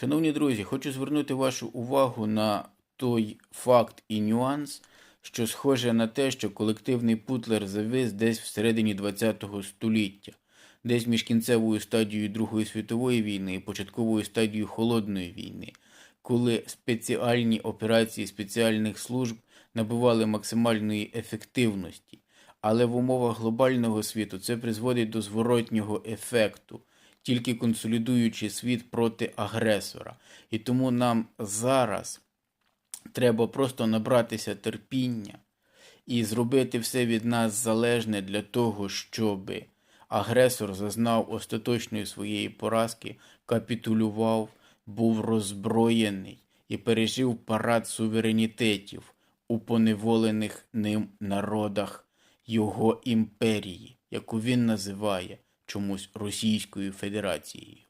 Шановні друзі, хочу звернути вашу увагу на той факт і нюанс, що схоже на те, що колективний Путлер завис десь всередині ХХ століття, десь між кінцевою стадією Другої світової війни і початковою стадією Холодної війни, коли спеціальні операції спеціальних служб набували максимальної ефективності. Але в умовах глобального світу це призводить до зворотнього ефекту, тільки консолідуючи світ проти агресора. І тому нам зараз треба просто набратися терпіння і зробити все від нас залежне для того, щоб агресор зазнав остаточної своєї поразки, капітулював, був роззброєний і пережив парад суверенітетів у поневолених ним народах його імперії, яку він називає чомусь Російською Федерацією.